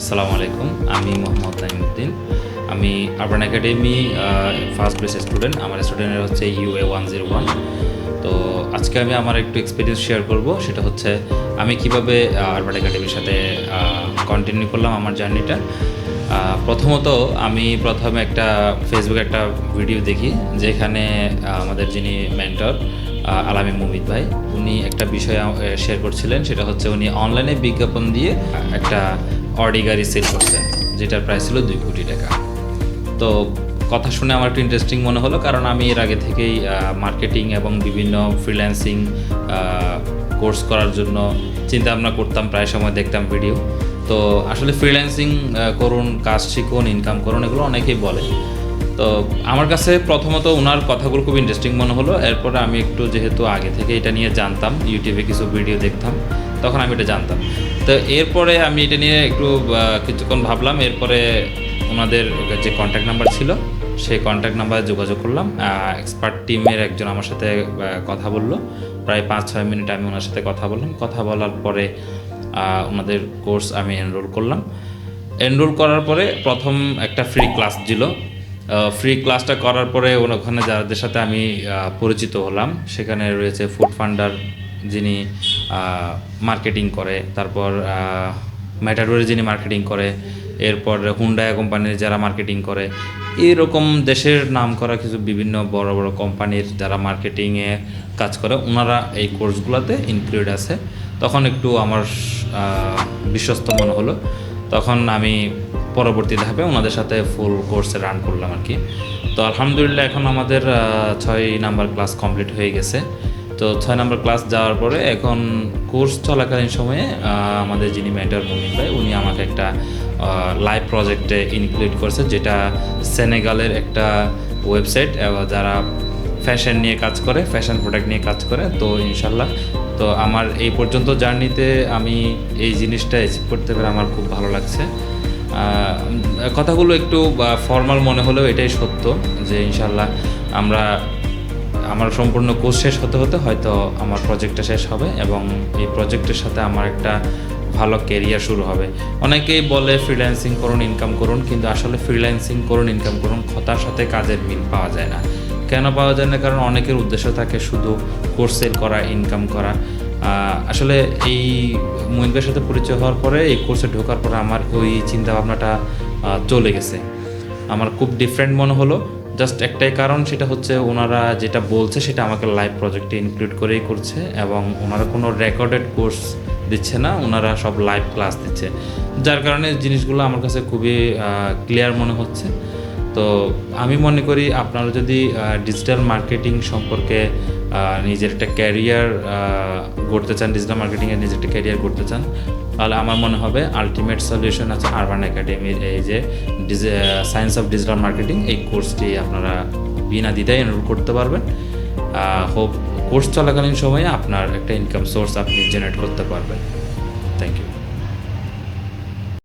আসসালামু আলাইকুম, আমি মোহাম্মদ নাইমুদ্দিন আমি urban academy first base student আমার স্টুডেন্টের হচ্ছে U A one zero one তো আজকে আমি আমার একটু এক্সপিরিয়েন্স শেয়ার করব, সেটা হচ্ছে আমি কীভাবে আরবান একাডেমির সাথে কন্টিনিউ করলাম আমার জার্নিটা। প্রথমত আমি প্রথমে একটা ফেসবুকে একটা ভিডিও দেখি, যেখানে আমাদের যিনি মেন্টর আলামী মুমিত ভাই, উনি একটা বিষয় শেয়ার করছিলেন, সেটা হচ্ছে উনি অনলাইনে বিজ্ঞাপন দিয়ে একটা অডি গাড়ি সেল করছেন যেটার প্রাইস ছিল দুই কোটি টাকা। তো কথা শুনে আমার একটু ইন্টারেস্টিং মনে হলো, কারণ আমি এর আগে থেকেই মার্কেটিং এবং বিভিন্ন ফ্রিল্যান্সিং কোর্স করার জন্য চিন্তা ভাবনা করতাম, প্রায় সময় দেখতাম ভিডিও তো আসলে ফ্রিল্যান্সিং করুন, কাজ শিখুন ইনকাম করুন, এগুলো অনেকেই বলে। তো আমার কাছে প্রথমত ওনার কথাগুলো খুব ইন্টারেস্টিং মনে হলো, এরপরে আমি একটু যেহেতু আগে থেকে এটা নিয়ে জানতাম ইউটিউবে কিছু ভিডিও দেখতাম। তখন আমি এটা জানতাম। তো এরপরে আমি এটা নিয়ে একটু কিছুক্ষণ ভাবলাম, এরপরে ওনাদের যে কন্ট্যাক্ট নাম্বার ছিল, সেই কন্ট্যাক্ট নাম্বারে যোগাযোগ করলাম। এক্সপার্ট টিমের একজন আমার সাথে কথা বলল। প্রায় পাঁচ, ছয় মিনিট আমি ওনার সাথে কথা বললাম। কথা বলার পরে ওনাদের কোর্স আমি এনরোল করলাম। এনরোল করার পরে প্রথম একটা ফ্রি ক্লাস দিল ফ্রি ক্লাসটা করার পরে ওখানে যাদের সাথে আমি পরিচিত হলাম, সেখানে রয়েছে ফুড ফান্ডার যিনি মার্কেটিং করে, তারপর ম্যাটাডোরে যিনি মার্কেটিং করে, এরপর হুন্ডায়া কোম্পানির যারা মার্কেটিং করে, এরকম দেশের নাম করা কিছু বিভিন্ন বড় বড় কোম্পানির যারা মার্কেটিংয়ে কাজ করে ওনারা এই কোর্সগুলোতে ইনক্লুড আছে। তখন একটু আমার বিশ্বস্ত মনে হলো। তখন আমি পরবর্তী ধাপে ওনাদের সাথে ফুল কোর্সে রান করলাম আর কি। তো আলহামদুলিল্লাহ এখন আমাদের ছয় নাম্বার ক্লাস কমপ্লিট হয়ে গেছে। তো ছয় নম্বর ক্লাস যাওয়ার পরে এখন কোর্স চলাকালীন সময়ে আমাদের যিনি মেন্টর মুমিন ভাই, উনি আমাকে একটা লাইভ প্রজেক্টে ইনক্লুড করছে, যেটা সেনেগালের একটা ওয়েবসাইট যারা ফ্যাশন নিয়ে কাজ করে ফ্যাশন প্রোডাক্ট নিয়ে কাজ করে, তো ইনশাল্লাহ তো আমার এই পর্যন্ত জার্নিতে আমি এই জিনিসটা অ্যাচিভ করতে পেরে আমার খুব ভালো লাগছে। কথাগুলো একটু ফর্মাল মনে হলেও এটাই সত্য, যে ইনশাল্লাহ আমরা আমার সম্পূর্ণ কোর্স শেষ হতে হতে হয়তো আমার প্রজেক্টটা শেষ হবে এবং এই প্রজেক্টের সাথে আমার একটা ভালো কেরিয়ার শুরু হবে। অনেকেই বলে ফ্রিল্যান্সিং করুন ইনকাম করুন, কিন্তু আসলে ফ্রিল্যান্সিং করুন ইনকাম করুন তার সাথে কাজের মিল পাওয়া যায় না। কেন পাওয়া যায় না? কারণ অনেকের উদ্দেশ্য থাকে শুধু কোর্স সেল করা ইনকাম করা। আসলে এই মহিন্দের সাথে পরিচয় হওয়ার পরে, এই কোর্সে ঢোকার পরে আমার ওই চিন্তা ভাবনাটা চলে গেছে। আমার খুব ডিফারেন্ট মনে হলো। জাস্ট একটাই কারণ, সেটা হচ্ছে ওনারা যেটা বলছে সেটা আমাকে লাইভ প্রজেক্টে ইনক্লুড করেই করছে এবং ওনারা কোনো রেকর্ডেড কোর্স দিচ্ছে না, ওনারা সব লাইভ ক্লাস দিচ্ছে। যার কারণে জিনিসগুলো আমার কাছে খুবই ক্লিয়ার মনে হচ্ছে। তো আমি মনে করি আপনারা যদি ডিজিটাল মার্কেটিং সম্পর্কে নিজের একটা ক্যারিয়ার গড়তে চান ডিজিটাল মার্কেটিংয়ে নিজের একটা ক্যারিয়ার গড়তে চান, তাহলে আমার মনে হবে আলটিমেট সলিউশন আছে আরবান একাডেমির এই যে সায়েন্স অফ ডিজিটাল মার্কেটিং এই কোর্সটি আপনারা বিনা দ্বিধায় এনরোল করতে পারবেন। হোপ কোর্স চলাকালীন সময়ে আপনার একটা ইনকাম সোর্স আপনি জেনারেট করতে পারবেন। Thank you